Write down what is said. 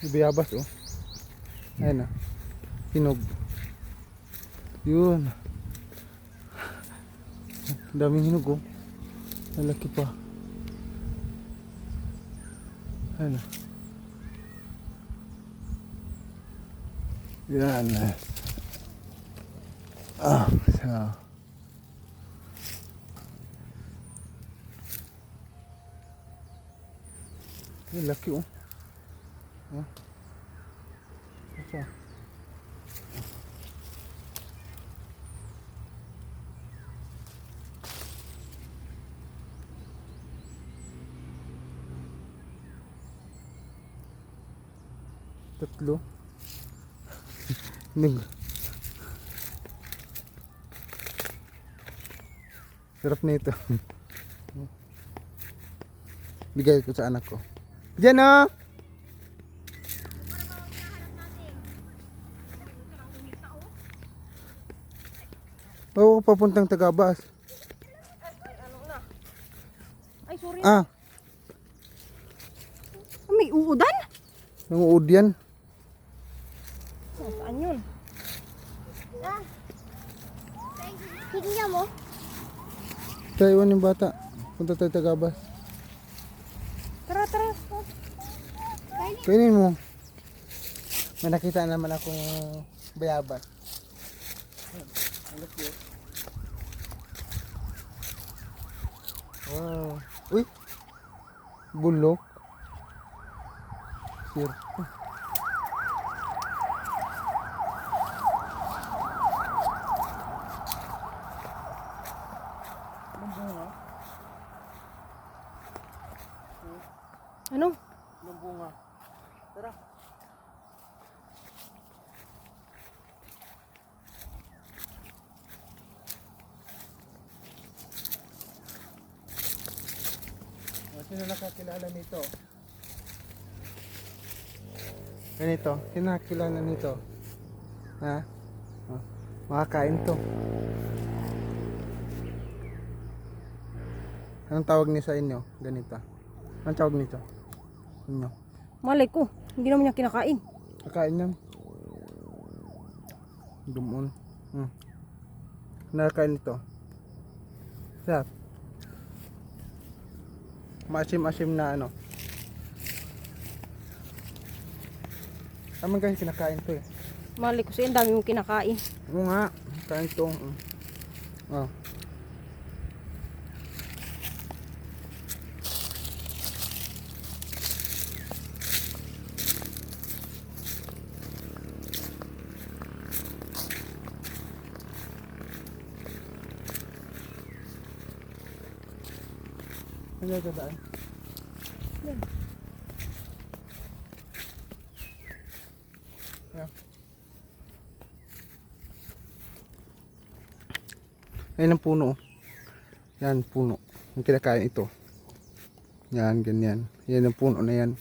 May bayabas oh. Ayan na. Hinog. Yun. Daming hinog oh. Ang laki pa. Ayan na. Yan. Ah, sa. Ang laki oh. Ah. Asa? Tatlo. Nig. Sarap na ito. Bigay ko sa anak ko. Diyan oh! Oo, papuntang Tagabas. Ay, sorry. Ah, May uudan? nanguud yan. Oh, saan yun? Tingnan mo. Taiwan yung bata. Punta tayo Tagabas. Tara, tara. Kainin mo. May nakita naman akong bayabas. Wow. Uy! Bulok. Sir. Ano? Yung bunga. Tara. Sino nakakilala nito? Ganito. Sino nakakilala nito? Ha? Oh, makakain to. Anong tawag niya sa inyo? Ganito. Anong tawag nito? Inyo. Malay ko. Hindi naman niya kinakain. Kakain yan. Dumon. Hmm. Nakakain ito. Sarap. Maasim-asim na ano. Tama kasi kinakain to eh. Malay ko sa'yo, ang dami mong kinakain. Oo nga. Kain to. Mm. Oh. Ano ka daan? Yeah. Ayan ang puno. oh. Yan, puno. Yung kinakain ito. Yan, ganyan. Yan ang puno na yan.